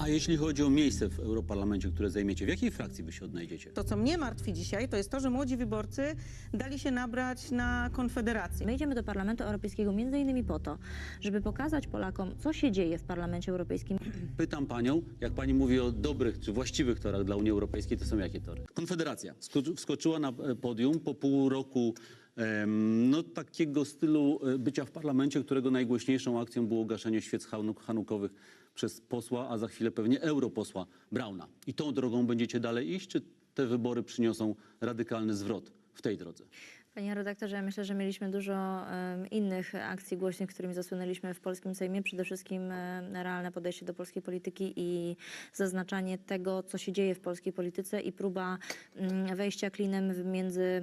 A jeśli chodzi o miejsce w Europarlamencie, które zajmiecie, w jakiej frakcji wy się odnajdziecie? To, co mnie martwi dzisiaj, to jest to, że młodzi wyborcy dali się nabrać na Konfederację. My idziemy do Parlamentu Europejskiego między innymi po to, żeby pokazać Polakom, co się dzieje w Parlamencie Europejskim. Pytam panią, jak pani mówi o dobrych czy właściwych torach dla Unii Europejskiej, to są jakie tory? Konfederacja sko- wskoczyła na e, podium po pół roku no, takiego stylu e, bycia w parlamencie, którego najgłośniejszą akcją było gaszenie świec hanuk- hanukowych przez posła, a za chwilę pewnie europosła Brauna. I tą drogą będziecie dalej iść, czy te wybory przyniosą radykalny zwrot w tej drodze? Panie redaktorze, ja myślę, że mieliśmy dużo innych akcji głośnych, którymi zasłynęliśmy w polskim Sejmie. Przede wszystkim realne podejście do polskiej polityki i zaznaczanie tego, co się dzieje w polskiej polityce i próba mm, wejścia klinem między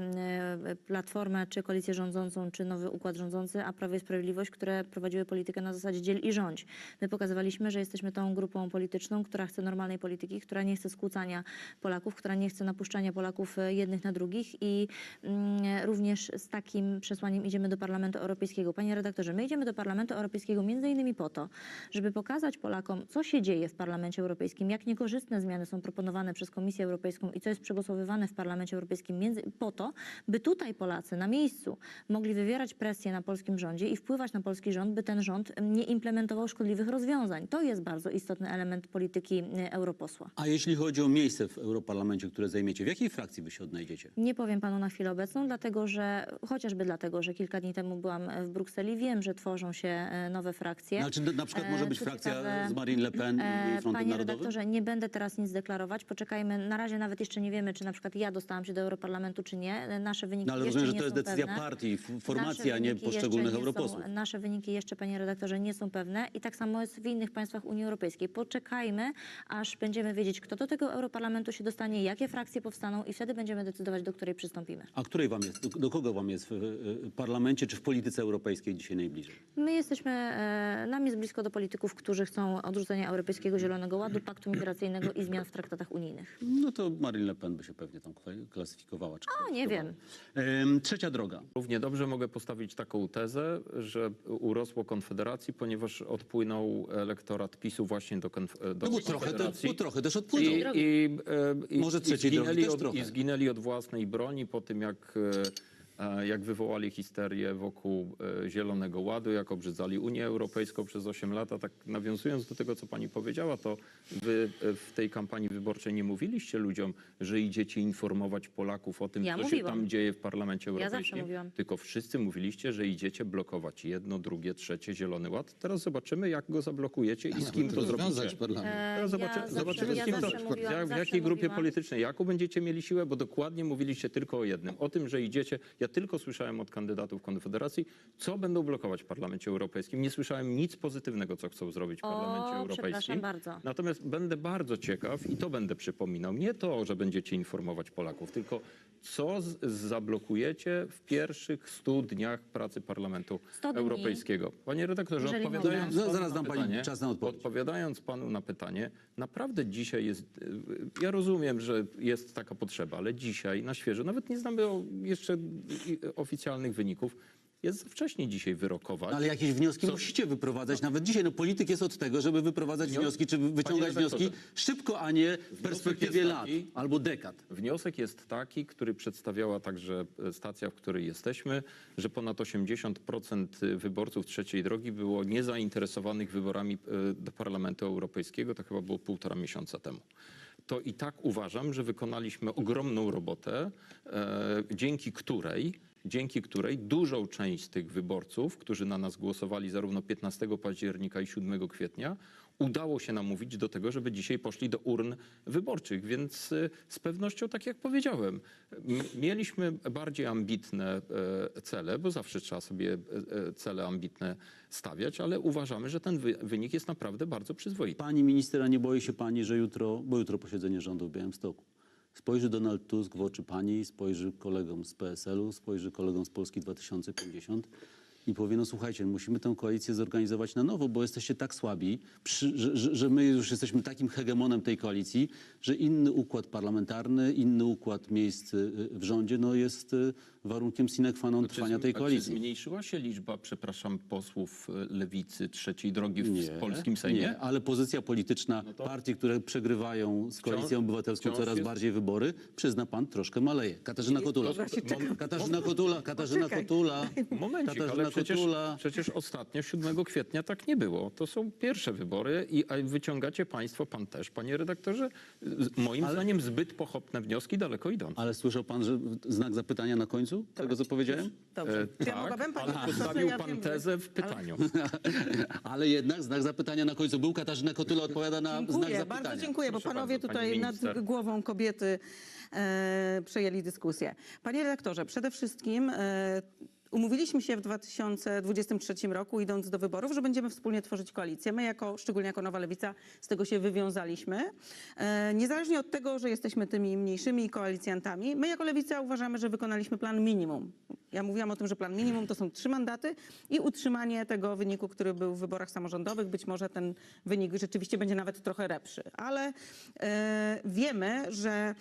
Platformę, czy koalicję rządzącą, czy nowy układ rządzący, a Prawo i Sprawiedliwość, które prowadziły politykę na zasadzie dziel i rządź. My pokazywaliśmy, że jesteśmy tą grupą polityczną, która chce normalnej polityki, która nie chce skłócania Polaków, która nie chce napuszczania Polaków e, jednych na drugich i mm, również z takim przesłaniem idziemy do Parlamentu Europejskiego. Panie redaktorze, my idziemy do Parlamentu Europejskiego między innymi po to, żeby pokazać Polakom, co się dzieje w Parlamencie Europejskim, jak niekorzystne zmiany są proponowane przez Komisję Europejską i co jest przegłosowywane w Parlamencie Europejskim między, po to, by tutaj Polacy na miejscu mogli wywierać presję na polskim rządzie i wpływać na polski rząd, by ten rząd nie implementował szkodliwych rozwiązań. To jest bardzo istotny element polityki e, europosła. A jeśli chodzi o miejsce w Europarlamencie, które zajmiecie, w jakiej frakcji wy się odnajdziecie? Nie powiem panu na chwilę obecną, dlatego że chociażby dlatego, że kilka dni temu byłam w Brukseli, wiem, że tworzą się e, nowe frakcje. Znaczy, na przykład może E, być co frakcja ciekawe, z Marine Le Pen i e, Frontem Panie Narodowym? redaktorze, nie będę teraz nic deklarować. Poczekajmy. Na razie nawet jeszcze nie wiemy, czy na przykład ja dostałam się do Europarlamentu, czy nie. E, Nasze wyniki No, ale jeszcze rozumiem, że nie to jest są decyzja pewne. partii, formacji, a nie wyniki jeszcze poszczególnych nie europosłów. Są, nasze wyniki jeszcze, panie redaktorze, nie są pewne i tak samo jest w innych państwach Unii Europejskiej. Poczekajmy, aż będziemy wiedzieć, kto do tego Europarlamentu się dostanie, jakie frakcje powstaną i wtedy będziemy decydować, do której przystąpimy. A której wam jest, do, kogo wam jest w, w parlamencie czy w polityce europejskiej dzisiaj najbliżej? My jesteśmy, e, nam jest blisko do polityków, którzy chcą odrzucenia Europejskiego Zielonego Ładu, Paktu Migracyjnego i zmian w traktatach unijnych. No to Marine Le Pen by się pewnie tam klasyfikowała. Czy O, nie wiem. Em, trzecia droga. Równie dobrze mogę postawić taką tezę, że urosło Konfederacji, ponieważ odpłynął elektorat PiSu właśnie do, konf- do No bo trochę, te, Konfederacji. bo trochę też odpłynął. I, i, e, i, Może trzeciej i drogi zginęli też od, trochę. I zginęli od własnej broni po tym, jak, e, jak wywołali histerię wokół e, Zielonego Ładu, jak obrzydzali Unię Europejską przez 8 lat. A tak nawiązując do tego, co pani powiedziała, to wy e, w tej kampanii wyborczej nie mówiliście ludziom, że idziecie informować Polaków o tym, Ja co mówiłam. się tam dzieje w Parlamencie Ja zawsze Europejskim. mówiłam. Tylko wszyscy mówiliście, że idziecie blokować jedno, drugie, trzecie Zielony Ład. Teraz zobaczymy, jak go zablokujecie i z kim to zrobicie. parlament. Teraz zobaczy, ja zobaczymy, zawsze- z kim ja to, zawsze mówiłam- jak, w jakiej grupie mówiłam. politycznej, jaką będziecie mieli siłę, bo dokładnie mówiliście tylko o jednym. O tym, że idziecie, ja tylko słyszałem od kandydatów Konfederacji, co będą blokować w Parlamencie Europejskim. Nie słyszałem nic pozytywnego, co chcą zrobić w O, Parlamencie Europejskim. bardzo. Natomiast będę bardzo ciekaw i to będę przypominał. Nie to, że będziecie informować Polaków, tylko co z, zablokujecie w pierwszych 100 dniach pracy Parlamentu 100 dni. Europejskiego. Panie redaktorze, Jeżeli odpowiadając mogę. panu Zaraz na dam pani pytanie, czas na odpowiedź. Odpowiadając panu na pytanie, naprawdę dzisiaj jest, y, ja rozumiem, że jest taka potrzeba, ale dzisiaj na świeżo, nawet nie znamy o- jeszcze y, oficjalnych wyników, jest za wcześnie dzisiaj wyrokować. No, ale jakieś wnioski Co- musicie wyprowadzać nawet dzisiaj. No, polityk jest od tego, żeby wyprowadzać Wnio- wnioski, czy wyciągać Panie redaktorze, wnioski szybko, a nie w perspektywie jest lat taki- albo dekad. Wniosek jest taki, który przedstawiała także e, stacja, w której jesteśmy, że ponad 80% wyborców trzeciej drogi było niezainteresowanych wyborami e, do Parlamentu Europejskiego. To chyba było półtora miesiąca temu. To i tak uważam, że wykonaliśmy ogromną robotę, e, dzięki której dzięki której dużą część tych wyborców, którzy na nas głosowali zarówno 15 października i 7 kwietnia, udało się namówić do tego, żeby dzisiaj poszli do urn wyborczych. Więc y, z pewnością, tak jak powiedziałem, mieliśmy bardziej ambitne e, cele, bo zawsze trzeba sobie e, e, cele ambitne stawiać, ale uważamy, że ten wy- wynik jest naprawdę bardzo przyzwoity. Pani minister, a nie boi się pani, że jutro, bo jutro posiedzenie rządu w Białymstoku, spojrzy Donald Tusk w oczy pani, spojrzy kolegom z PSL-u, spojrzy kolegom z Polski 2050 i powie, no słuchajcie, musimy tę koalicję zorganizować na nowo, bo jesteście tak słabi, przy, że, że, że my już jesteśmy takim hegemonem tej koalicji, że inny układ parlamentarny, inny układ miejsc y, w rządzie no jest y, warunkiem sine qua non Czy, trwania tej a czy koalicji. zmniejszyła się liczba, przepraszam, posłów e, lewicy trzeciej drogi w Nie, polskim Sejmie? Nie, ale pozycja polityczna No to- partii, które przegrywają z koalicją obywatelską wciąż coraz jest- bardziej wybory, przyzna pan, troszkę maleje. Katarzyna Kotula. Katarzyna Kotula, Katarzyna. Kotula. Momencik, Katarzyna ale przecież, Kotula. przecież ostatnio 7 kwietnia tak nie było. To są pierwsze wybory i wyciągacie państwo, pan też, panie redaktorze, z- moim zdaniem zbyt pochopne wnioski, daleko idące. Ale słyszał pan, że znak zapytania na końcu tego, co powiedziałem? Dobrze. E, ja mogłabym, panie ale profesorze, postawił ja pan wiem, że- tezę w pytaniu. Ale jednak znak zapytania na końcu był. Katarzyna Kotula odpowiada na znak Dziękuję, zapytania. bardzo dziękuję, bo Proszę panowie bardzo, pani tutaj nad minister. głową kobiety e, przejęli dyskusję. Panie redaktorze, przede wszystkim e, umówiliśmy się w 2023 roku, idąc do wyborów, że będziemy wspólnie tworzyć koalicję. My, jako, szczególnie jako Nowa Lewica, z tego się wywiązaliśmy. E, niezależnie od tego, że jesteśmy tymi mniejszymi koalicjantami, my jako Lewica uważamy, że wykonaliśmy plan minimum. Ja mówiłam o tym, że plan minimum to są trzy mandaty i utrzymanie tego wyniku, który był w wyborach samorządowych. Być może ten wynik rzeczywiście będzie nawet trochę lepszy, ale e, wiemy, że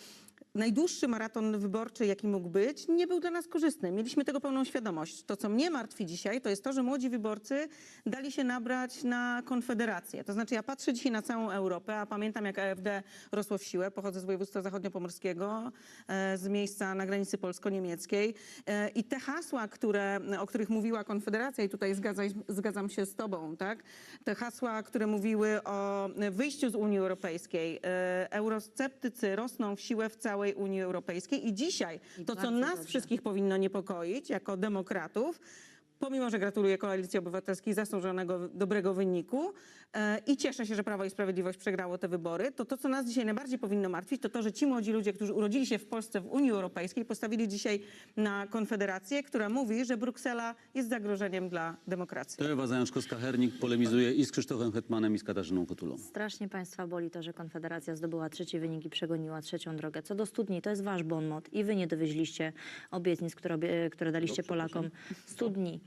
najdłuższy maraton wyborczy, jaki mógł być, nie był dla nas korzystny. Mieliśmy tego pełną świadomość. To, co mnie martwi dzisiaj, to jest to, że młodzi wyborcy dali się nabrać na konfederację. To znaczy, ja patrzę dzisiaj na całą Europę, a pamiętam, jak AfD rosło w siłę. Pochodzę z województwa zachodniopomorskiego, e, z miejsca na granicy polsko-niemieckiej. E, I te hasła, które, o których mówiła Konfederacja, i tutaj zgadzam, zgadzam się z tobą, tak? Te hasła, które mówiły o wyjściu z Unii Europejskiej. E, Eurosceptycy rosną w siłę w całej Unii Europejskiej i dzisiaj I to, co bardzo nas dobrze. wszystkich powinno niepokoić jako demokratów, pomimo, że gratuluję Koalicji Obywatelskiej zasłużonego dobrego wyniku e, i cieszę się, że Prawo i Sprawiedliwość przegrało te wybory, to to, co nas dzisiaj najbardziej powinno martwić, to to, że ci młodzi ludzie, którzy urodzili się w Polsce w Unii Europejskiej, postawili dzisiaj na Konfederację, która mówi, że Bruksela jest zagrożeniem dla demokracji. To Ewa Zajączkowska-Hernik polemizuje i z Krzysztofem Hetmanem, i z Katarzyną Kotulą. Strasznie Państwa boli to, że Konfederacja zdobyła trzeci wynik i przegoniła trzecią drogę. Co do studni, to jest Wasz bon mot i Wy nie dowieźliście obietnic, które, obie- które daliście Polakom. Studni.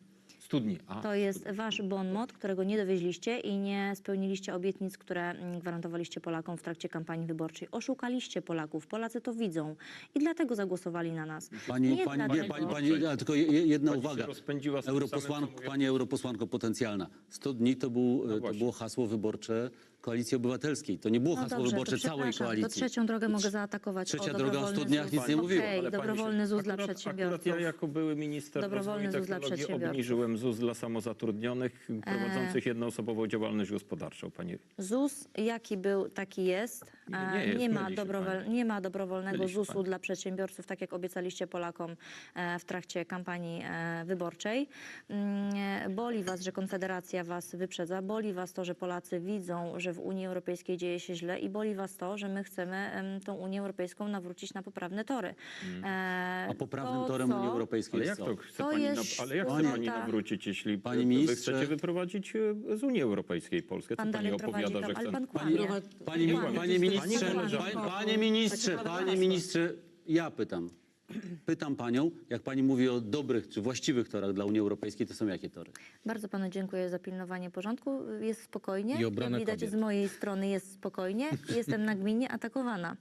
Studni. A, To jest wasz bon mot, którego nie dowieźliście i nie spełniliście obietnic, które mm, gwarantowaliście Polakom w trakcie kampanii wyborczej. Oszukaliście Polaków. Polacy to widzą i dlatego zagłosowali na nas. Pani, nie pani, nie, dlatego, pani, pani, ale tylko je- je- jedna Pani się uwaga. rozpędziła z tym samym, co Europosłanko, mówię. pani europosłanko potencjalna. 100 dni to, był, to właśnie. było hasło wyborcze Koalicji Obywatelskiej. To nie było No hasło dobrze, wyborcze to całej koalicji. To trzecią drogę mogę zaatakować. Trzecia o, droga o studniach nic nie mówiła, Okej, Ale pani dobrowolny ZUS dla akurat, przedsiębiorców. Akurat ja jako były minister Dobrowolny rozwoju i ZUS dla technologii przedsiębiorców. obniżyłem ZUS dla samozatrudnionych E. prowadzących jednoosobową działalność gospodarczą. Pani ZUS, jaki był, taki jest. Nie, E, nie jest, nie, ma, myli się dobrowol, pani. nie ma dobrowolnego Myli się ZUS-u pani. dla przedsiębiorców, tak jak obiecaliście Polakom e, w trakcie kampanii e, wyborczej. Mm, e, Boli was, że Konfederacja was wyprzedza, boli was to, że Polacy widzą, że w Unii Europejskiej dzieje się źle i boli was to, że my chcemy em, tą Unię Europejską nawrócić na poprawne tory. E, A poprawnym to, torem co- Unii Europejskiej Ale jest jak to chce To pani, jest na, ale jak chce pani nawrócić, jeśli Panie wy ministrze- chcecie wyprowadzić e, z Unii Europejskiej Polskę? Co Pan pani opowiada, tam, że chce... pan Panie, kłamie. panie, panie ministrze, Pani panie, ministrze, panie ministrze, ja pytam. Pytam panią, jak pani mówi o dobrych czy właściwych torach dla Unii Europejskiej, to są jakie tory? Bardzo panu dziękuję za pilnowanie porządku. Jest spokojnie. I Jak widać kobiet. z mojej strony jest spokojnie. Jestem nagminnie atakowana.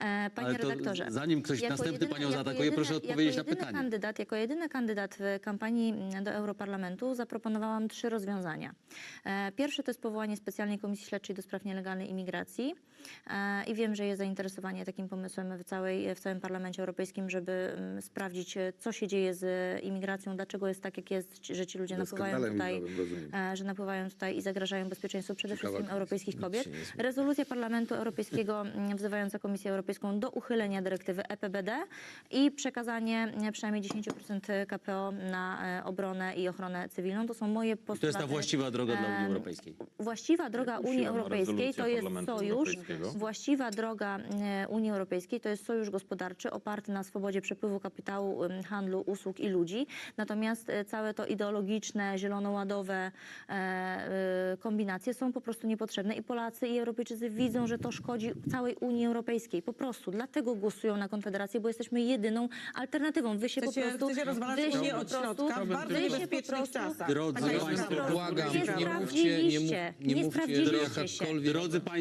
E, Panie Ale to redaktorze. zanim ktoś jako następny panią jako zaatakuje, proszę jedyny- odpowiedzieć na jako jedyny pytanie. Kandydat, jako jedyny kandydat w kampanii mm, do Europarlamentu zaproponowałam trzy rozwiązania. E, Pierwsze to jest powołanie specjalnej komisji śledczej do spraw nielegalnej imigracji. E, I wiem, że jest zainteresowanie takim pomysłem w, całej, w całym Parlamencie Europejskim, żeby mm, sprawdzić, co się dzieje z imigracją, dlaczego jest tak, jak jest, że ci ludzie napływają tutaj że napływają tutaj i zagrażają bezpieczeństwu przede Ciekawa wszystkim europejskich kobiet. Rezolucja Parlamentu Europejskiego mm, wzywająca Komisję Europejską do uchylenia dyrektywy EPBD i przekazanie e, przynajmniej 10% KPO na e, obronę i ochronę cywilną. To są moje I to jest postulaty. ta właściwa droga dla Unii Europejskiej. Właściwa droga Unii Europejskiej to jest sojusz. Właściwa droga e, Unii Europejskiej to jest sojusz gospodarczy oparty na swobodzie przepływu kapitału, handlu, usług i ludzi. Natomiast całe to ideologiczne, zielonoładowe kombinacje są po prostu niepotrzebne i Polacy i Europejczycy widzą, że to szkodzi całej Unii Europejskiej. Po prostu. Dlatego głosują na Konfederację, bo jesteśmy jedyną alternatywą. Wy się po Chcecie, prostu... chcecie rozwalać wy się Unię po od środka w bardzo po niebezpiecznych czasach. Drodzy państwo. Błagam, Nie nie mówcie, nie, mów, sprawdziliście. nie Nie mówcie, że sprawdziliście się. jakakolwiek... Drodzy państwo,